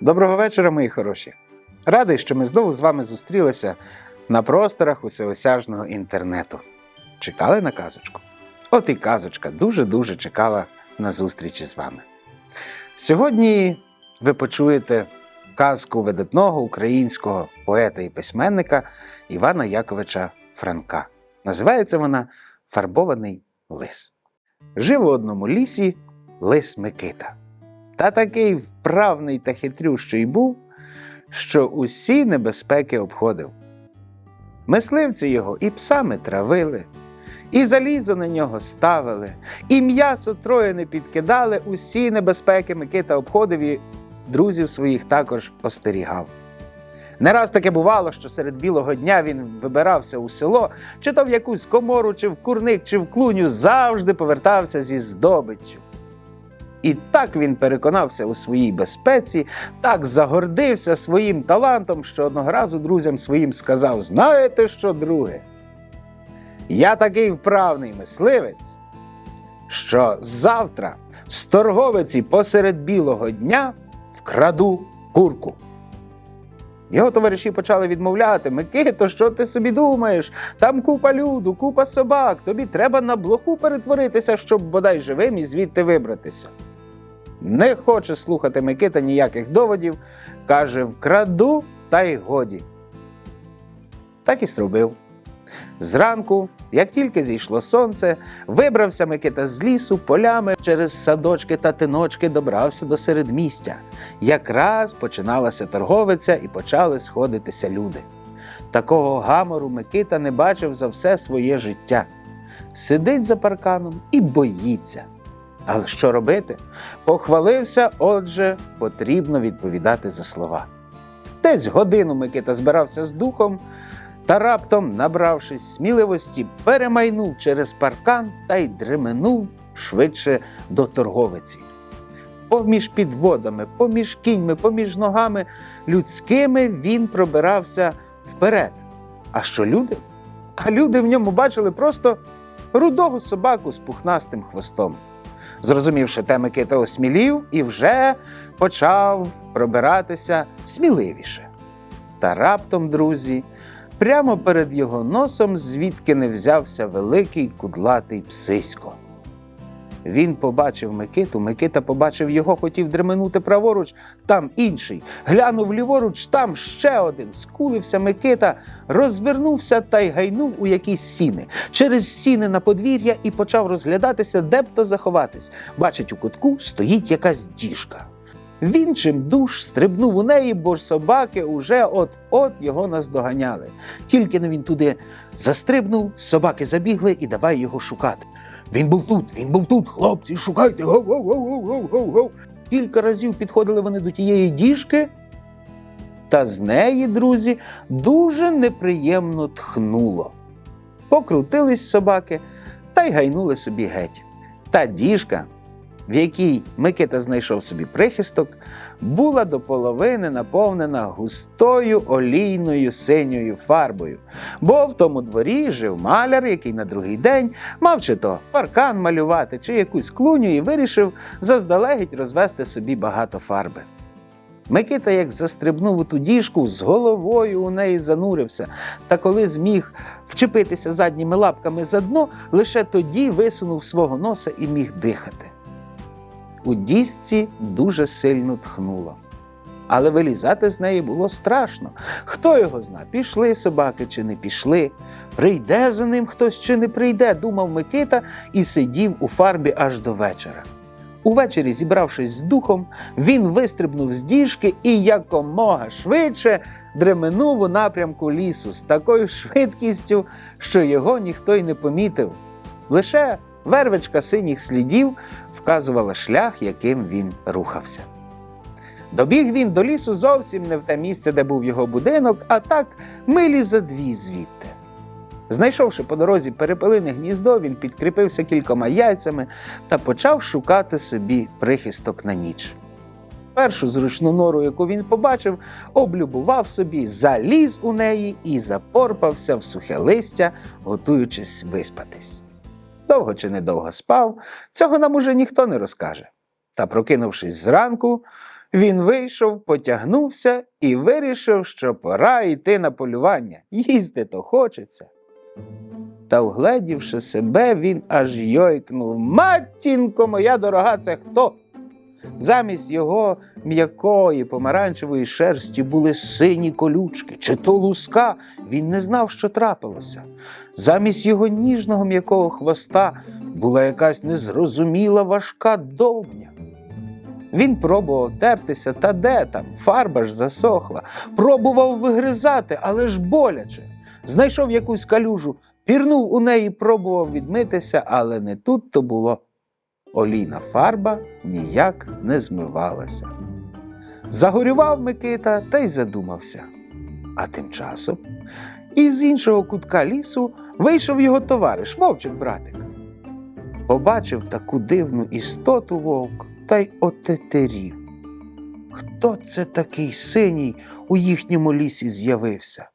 Доброго вечора, мої хороші. Радий, що ми знову з вами зустрілися на просторах усеосяжного інтернету. Чекали на казочку? От і казочка дуже-дуже чекала на зустрічі з вами. Сьогодні ви почуєте казку видатного українського поета і письменника Івана Яковича Франка. Називається вона Фарбований лис. Жив у одному лісі лис Микита. Та такий вправний та хитрющий був, що усі небезпеки обходив. Мисливці його і псами травили, і залізо на нього ставили, і м'ясо троє не підкидали, усі небезпеки Микита обходив і друзів своїх також остерігав. Не раз таке бувало, що серед білого дня він вибирався у село, чи то в якусь комору, чи в курник, чи в клуню, завжди повертався зі здобиччю. І так він переконався у своїй безпеці, так загордився своїм талантом, що одного разу друзям своїм сказав: Знаєте що, друге? Я такий вправний мисливець, що завтра з торговиці посеред білого дня вкраду курку. Його товариші почали відмовляти: Микито, що ти собі думаєш? Там купа люду, купа собак. Тобі треба на блоху перетворитися, щоб бодай живим і звідти вибратися. Не хоче слухати Микита ніяких доводів, каже: вкраду та й годі. Так і зробив. Зранку, як тільки зійшло сонце, вибрався Микита з лісу полями через садочки та тиночки добрався до середмістя. Якраз починалася торговиця і почали сходитися люди. Такого гамору Микита не бачив за все своє життя. Сидить за парканом і боїться. Але що робити? Похвалився, отже, потрібно відповідати за слова. Десь годину Микита збирався з духом та раптом, набравшись сміливості, перемайнув через паркан та й дременув швидше до торговиці. Поміж підводами, поміж кіньми, поміж ногами людськими він пробирався вперед. А що люди? А люди в ньому бачили просто рудого собаку з пухнастим хвостом. Зрозумівши те, Микита осмілів і вже почав пробиратися сміливіше. Та раптом, друзі, прямо перед його носом звідки не взявся великий кудлатий псисько. Він побачив Микиту, Микита побачив його, хотів дременути праворуч, там інший. Глянув ліворуч, там ще один. Скулився Микита, розвернувся та й гайнув у якісь сіни. Через сіни на подвір'я і почав розглядатися, де б то заховатись. Бачить, у кутку стоїть якась діжка. Він чим душ стрибнув у неї, бо ж собаки уже от-от його наздоганяли. Тільки но він туди застрибнув, собаки забігли і давай його шукати. Він був тут, він був тут, хлопці, шукайте. Гов, гов, гов, гов, гов, гов. Кілька разів підходили вони до тієї діжки, та з неї, друзі, дуже неприємно тхнуло. Покрутились собаки та й гайнули собі геть. Та діжка, в якій Микита знайшов собі прихисток, була до половини наповнена густою олійною синьою фарбою, бо в тому дворі жив маляр, який на другий день мав чи то паркан малювати, чи якусь клуню, і вирішив заздалегідь розвести собі багато фарби. Микита, як застрибнув у ту діжку, з головою у неї занурився, та коли зміг вчепитися задніми лапками за дно, лише тоді висунув свого носа і міг дихати. У діжці дуже сильно тхнуло. Але вилізати з неї було страшно. Хто його зна, пішли собаки чи не пішли, прийде за ним хтось чи не прийде, думав Микита і сидів у фарбі аж до вечора. Увечері, зібравшись з духом, він вистрибнув з діжки і якомога швидше дременув у напрямку лісу з такою швидкістю, що його ніхто й не помітив. Лише вервичка синіх слідів вказувала шлях, яким він рухався. Добіг він до лісу зовсім не в те місце, де був його будинок, а так милі за дві звідти. Знайшовши по дорозі перепелине гніздо, він підкріпився кількома яйцями та почав шукати собі прихисток на ніч. Першу зручну нору, яку він побачив, облюбував собі, заліз у неї і запорпався в сухе листя, готуючись виспатись. Довго чи недовго спав, цього нам уже ніхто не розкаже. Та, прокинувшись зранку, він вийшов, потягнувся і вирішив, що пора йти на полювання. Їсти то хочеться. Та, вгледівши себе, він аж йойкнув. Матінко моя дорога, це хто? Замість його м'якої помаранчевої шерсті були сині колючки, чи то луска, він не знав, що трапилося. Замість його ніжного м'якого хвоста була якась незрозуміла важка довбня. Він пробував тертися, та де там, фарба ж засохла, пробував вигризати, але ж боляче. Знайшов якусь калюжу, пірнув у неї, пробував відмитися, але не тут то було. Олійна фарба ніяк не змивалася. Загорював Микита та й задумався. А тим часом із іншого кутка лісу вийшов його товариш, вовчик братик. Побачив таку дивну істоту вовк та й отетерів. Хто це такий синій у їхньому лісі з'явився?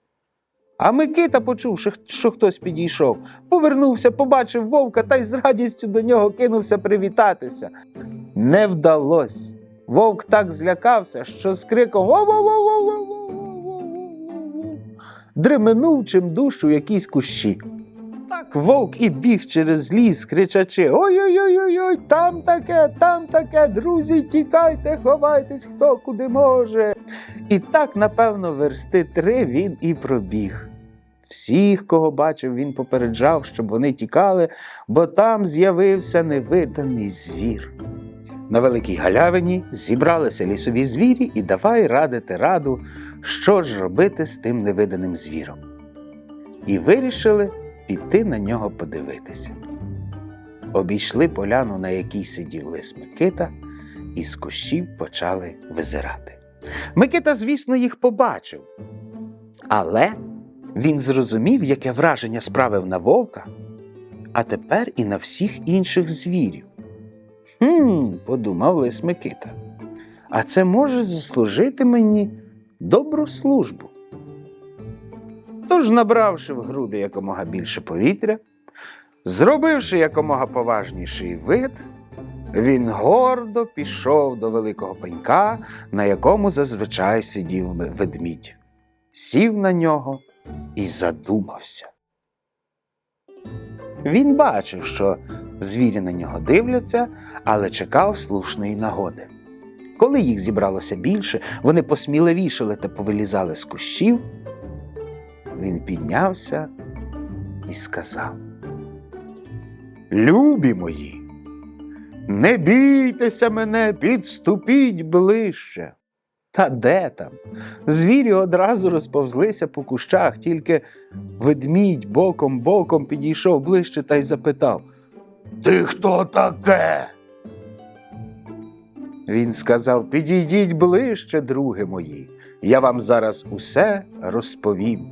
А Микита, почувши, що хтось підійшов, повернувся, побачив вовка та й з радістю до нього кинувся привітатися. Не вдалось. Вовк так злякався, що з криком Во-во-во-во-во-во-во-вогу, дременув чим душу якісь кущі. Так вовк і біг через ліс, кричачи Ой-ой-ой, ой там таке, там таке, друзі, тікайте, ховайтесь, хто куди може. І так, напевно, версти три він і пробіг. Всіх, кого бачив, він попереджав, щоб вони тікали, бо там з'явився невиданий звір. На великій галявині зібралися лісові звірі і давай радити раду, що ж робити з тим невиданим звіром. І вирішили піти на нього подивитися. Обійшли поляну, на якій сидів лис Микита, і з кущів почали визирати. Микита, звісно, їх побачив. Але він зрозумів, яке враження справив на вовка, а тепер і на всіх інших звірів. Хм, подумав лис Микита. А це може заслужити мені добру службу. Тож, набравши в груди якомога більше повітря, зробивши якомога поважніший вид, він гордо пішов до великого пенька, на якому зазвичай сидів ведмідь, сів на нього і задумався. Він бачив, що звірі на нього дивляться, але чекав слушної нагоди. Коли їх зібралося більше, вони посміливішали та повилізали з кущів. Він піднявся і сказав: Любі мої, не бійтеся мене, підступіть ближче. Та де там? Звірі одразу розповзлися по кущах, тільки ведмідь боком боком підійшов ближче та й запитав: Ти хто таке? Він сказав: Підійдіть ближче, други мої, я вам зараз усе розповім.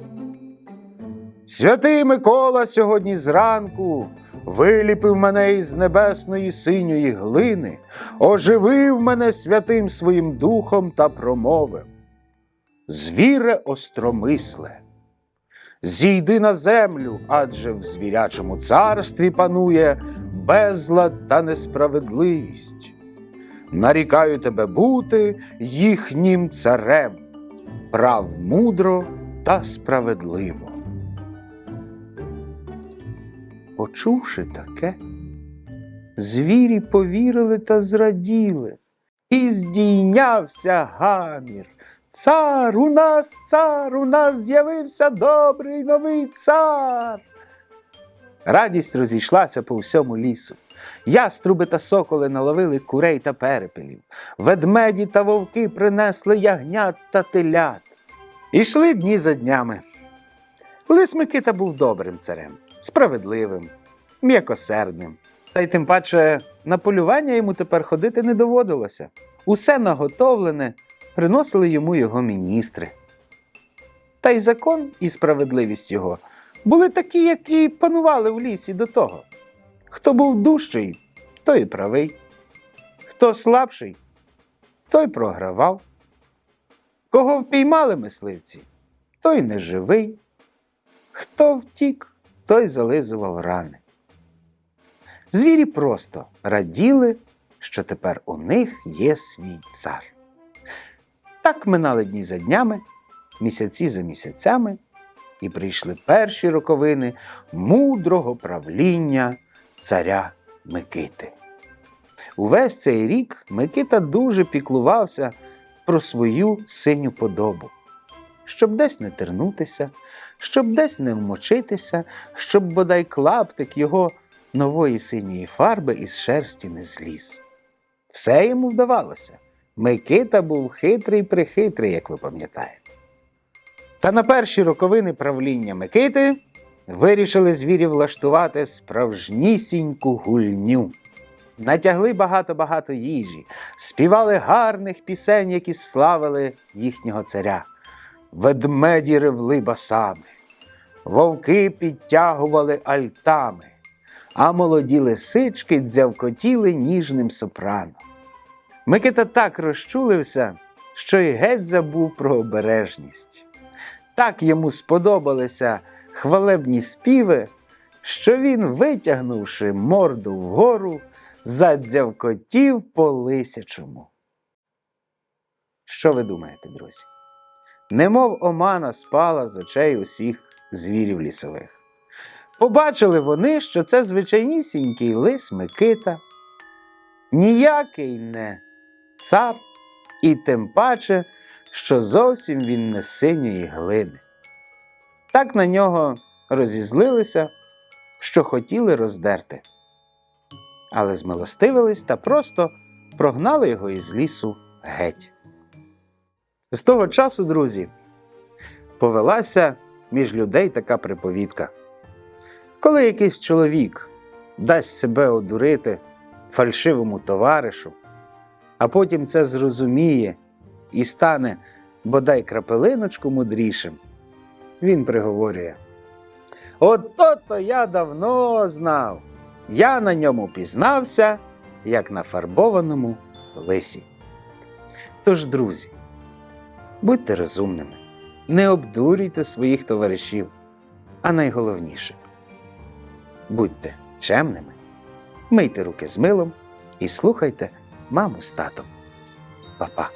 Святий Микола сьогодні зранку виліпив мене із небесної синьої глини, оживив мене святим своїм духом та промовив. Звіре остромисле, зійди на землю, адже в звірячому царстві панує безлад та несправедливість. Нарікаю тебе бути їхнім царем, прав мудро та справедливо. Почувши таке, звірі повірили та зраділи, і здійнявся гамір. Цар у нас, цар, у нас з'явився добрий новий цар. Радість розійшлася по всьому лісу. Яструби та соколи наловили курей та перепелів, ведмеді та вовки принесли ягнят та телят. Ішли дні за днями. Лис Микита був добрим царем, справедливим, м'якосердним. Та й тим паче на полювання йому тепер ходити не доводилося. Усе наготовлене приносили йому його міністри. Та й закон і справедливість його були такі, які панували в лісі до того. Хто був дужчий, той і правий, хто слабший, той програвав. Кого впіймали мисливці, той не живий, хто втік, той зализував рани. Звірі просто раділи, що тепер у них є свій цар. Так минали дні за днями, місяці за місяцями, і прийшли перші роковини мудрого правління царя Микити. Увесь цей рік Микита дуже піклувався про свою синю подобу, щоб десь не тернутися, щоб десь не вмочитися, щоб бодай клаптик його нової синьої фарби із шерсті не зліз. Все йому вдавалося. Микита був хитрий прихитрий, як ви пам'ятаєте. Та на перші роковини правління Микити вирішили звірі влаштувати справжнісіньку гульню. Натягли багато-багато їжі, співали гарних пісень, які славили їхнього царя. Ведмеді ревли басами, вовки підтягували альтами, а молоді лисички дзявкотіли ніжним сопрано. Микита так розчулився, що й геть забув про обережність. Так йому сподобалися хвалебні співи, що він, витягнувши морду вгору, задзявкотів по лисячому. Що ви думаєте, друзі? Немов омана спала з очей усіх звірів лісових. Побачили вони, що це звичайнісінький лис Микита, ніякий не цар, і тим паче, що зовсім він не синьої глини. Так на нього розізлилися, що хотіли роздерти. Але змилостивились та просто прогнали його із лісу геть. З того часу, друзі, повелася між людей така приповідка. Коли якийсь чоловік дасть себе одурити фальшивому товаришу, а потім це зрозуміє і стане бодай крапелиночку мудрішим, він приговорює: Ото то я давно знав, я на ньому пізнався, як на фарбованому лисі. Тож, друзі, будьте розумними, не обдурюйте своїх товаришів, а найголовніше будьте чемними, мийте руки з милом і слухайте маму з татом. Па-па.